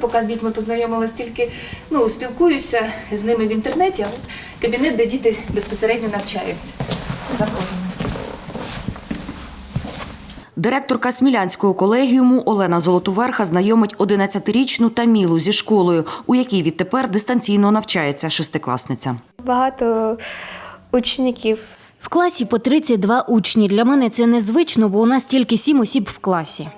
поки з дітьми познайомилась, тільки ну, спілкуюся з ними в інтернеті, а от кабінет, де діти безпосередньо навчаються. Заходимо. Директорка Смілянського колегіуму Олена Золотуверха знайомить 11-річну Тамілу зі школою, у якій відтепер дистанційно навчається шестикласниця. Багато учнів. В класі по 32 учні. Для мене це незвично, бо у нас тільки сім осіб в класі.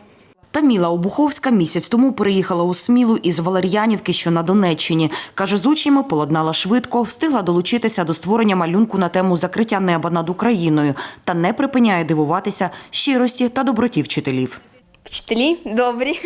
Таміла Обуховська місяць тому переїхала у Смілу із Валер'янівки, що на Донеччині. Каже, з учнями поладнала швидко, встигла долучитися до створення малюнку на тему закриття неба над Україною та не припиняє дивуватися щирості та доброті вчителів. Вчителі добрі.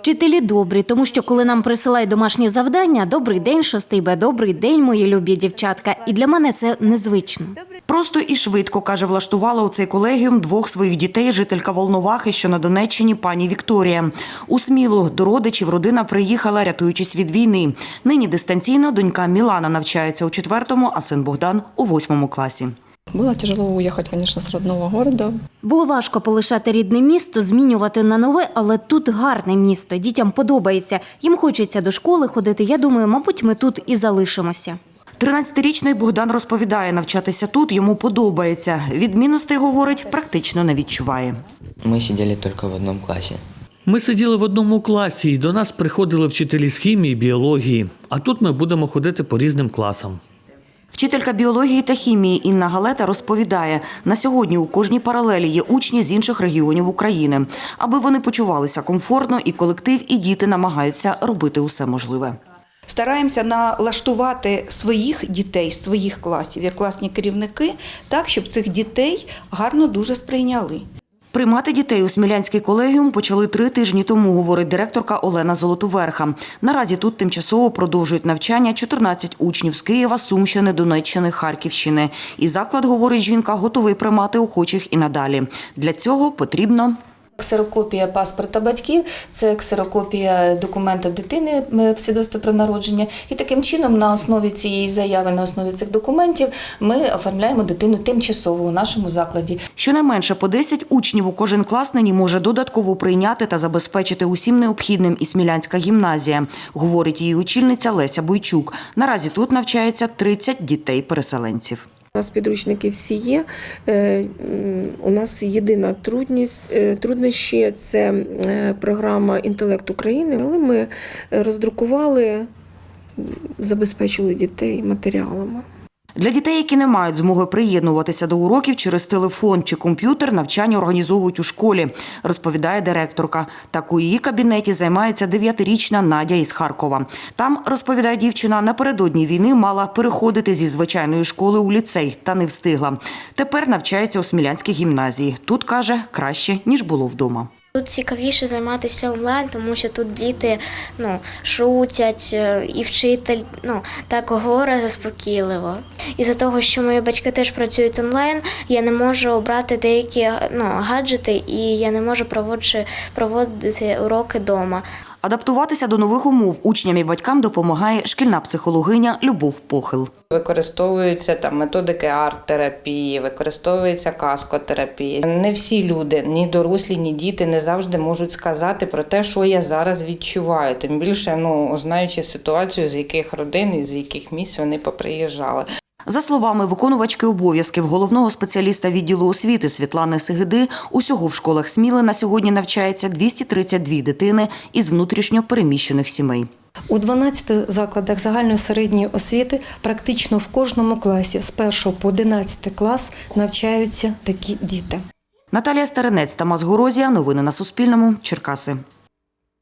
Вчителі добрі, тому що коли нам присилають домашні завдання, добрий день, шостий Б, добрий день, мої любі дівчатка. І для мене це незвично. Просто і швидко, каже, влаштувала у цей колегіум двох своїх дітей жителька Волновахи, що на Донеччині пані Вікторія. У Смілу до родичів родина приїхала, рятуючись від війни. Нині дистанційно донька Мілана навчається у четвертому, а син Богдан у восьмому класі. Было тяжело уехать, конечно, с родного города. Було важко полишати рідне місто, змінювати на нове, але тут гарне місто. Дітям подобається. Їм хочеться до школи ходити. Я думаю, мабуть, ми тут і залишимося. 13-річний Богдан розповідає, навчатися тут йому подобається. Відмінностей, говорить, практично не відчуває. Мы сидели только в одном классе. Ми сиділи в одному класі, і до нас приходили вчителі з хімії, біології. А тут ми будемо ходити по різним класам. Вчителька біології та хімії Інна Галета розповідає, на сьогодні у кожній паралелі є учні з інших регіонів України. Аби вони почувалися комфортно, і колектив, і діти намагаються робити усе можливе. Стараємося налаштувати своїх дітей, своїх класів, як класні керівники, так, щоб цих дітей гарно дуже сприйняли. Приймати дітей у Смілянський колегіум почали три тижні тому, говорить директорка Олена Золотуверха. Наразі тут тимчасово продовжують навчання 14 учнів з Києва, Сумщини, Донеччини, Харківщини. І заклад, говорить жінка, готовий приймати охочих і надалі. Для цього потрібно Ксерокопія паспорта батьків, це ксерокопія документа дитини, свідоцтво про народження. І таким чином, на основі цієї заяви, на основі цих документів, ми оформляємо дитину тимчасово у нашому закладі. Щонайменше по 10 учнів у кожен клас нині може додатково прийняти та забезпечити усім необхідним і Смілянська гімназія, говорить її очільниця Леся Бойчук. Наразі тут навчається 30 дітей-переселенців. У нас підручники всі є. Е, У нас єдина трудність, е, труднощі це е, програма Інтелект України, але ми роздрукували, забезпечили дітей матеріалами. Для дітей, які не мають змоги приєднуватися до уроків через телефон чи комп'ютер, навчання організовують у школі, розповідає директорка. Так у її кабінеті займається дев'ятирічна Надя із Харкова. Там, розповідає дівчина, напередодні війни мала переходити зі звичайної школи у ліцей та не встигла. Тепер навчається у Смілянській гімназії. Тут каже краще ніж було вдома. Тут цікавіше займатися онлайн, тому що тут діти ну, шутять, е, і вчитель ну, так горе заспокійливо. І за того, що мої батьки теж працюють онлайн, я не можу обрати деякі ну, гаджети і я не можу проводити, проводити уроки вдома. Адаптуватися до нових умов учням і батькам допомагає шкільна психологиня Любов Похил. Використовуються там методики арт-терапії, використовується каскотерапія. Не всі люди, ні дорослі, ні діти не завжди можуть сказати про те, що я зараз відчуваю. Тим більше, ну знаючи ситуацію, з яких родин і з яких місць вони поприїжджали. За словами виконувачки обов'язків головного спеціаліста відділу освіти Світлани Сигиди, усього в школах Сміли на сьогодні навчається 232 дитини із внутрішньо переміщених сімей. У 12 закладах загальної середньої освіти практично в кожному класі з 1 по 11 клас навчаються такі діти. Наталія Старинець, Тамас Горозія. Новини на Суспільному. Черкаси.